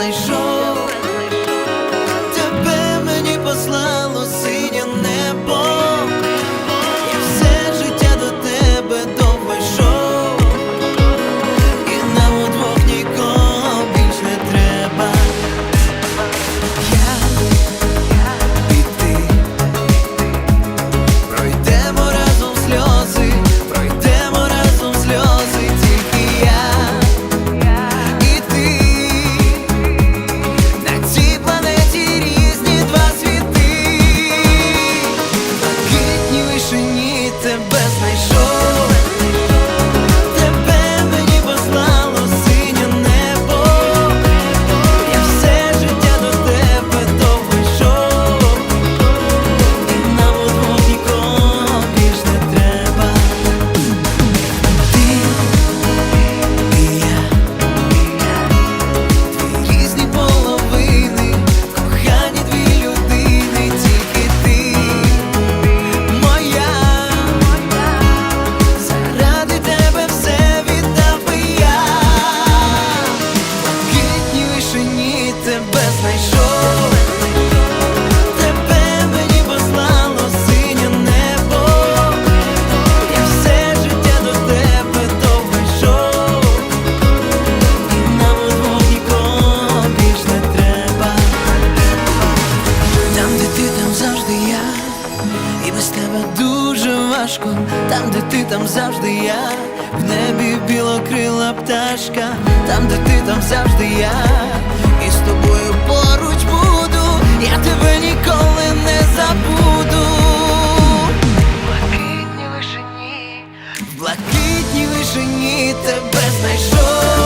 знайшов. важко, там, де ти, там завжди я, в небі білокрила пташка, там, де ти, там завжди я, і з тобою поруч буду, я тебе ніколи не забуду. блакитні вишені, лишині, в блакитній лишині тебе знайшов.